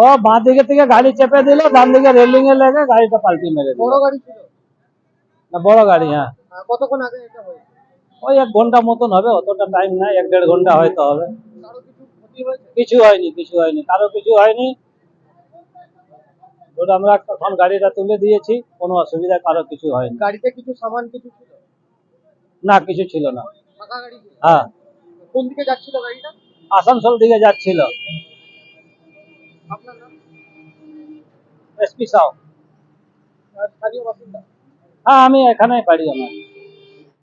ও বাঁ দিকে থেকে গাড়ি চেপে দিল ডান দিকে রেলিং এ লেগে গাড়িটা পাল্টি মেরে দিল। বড় গাড়ি ছিল? না বড় গাড়ি হ্যাঁ। কতক্ষণ আগে এটা হয়েছে? ওই এক ঘণ্টা মতন হবে অতটা টাইম নাই এক দেড় ঘণ্টা হয়তো হবে। কিছু হয়নি কিছু হয়নি কারও কিছু হয়নি। আমরা এখন গাড়িটা তুলে দিয়েছি কোনো অসুবিধা কারও কিছু হয়নি। গাড়িতে কিছু সামান কিছু ছিল? না কিছু ছিল না। হ্যাঁ। কোন দিকে যাচ্ছিল গাড়িটা? আসানসোল দিকে যাচ্ছিল। আপনার নাম? এসপি সাউ। হ্যাঁ আমি এখানে বাড়ি আমার।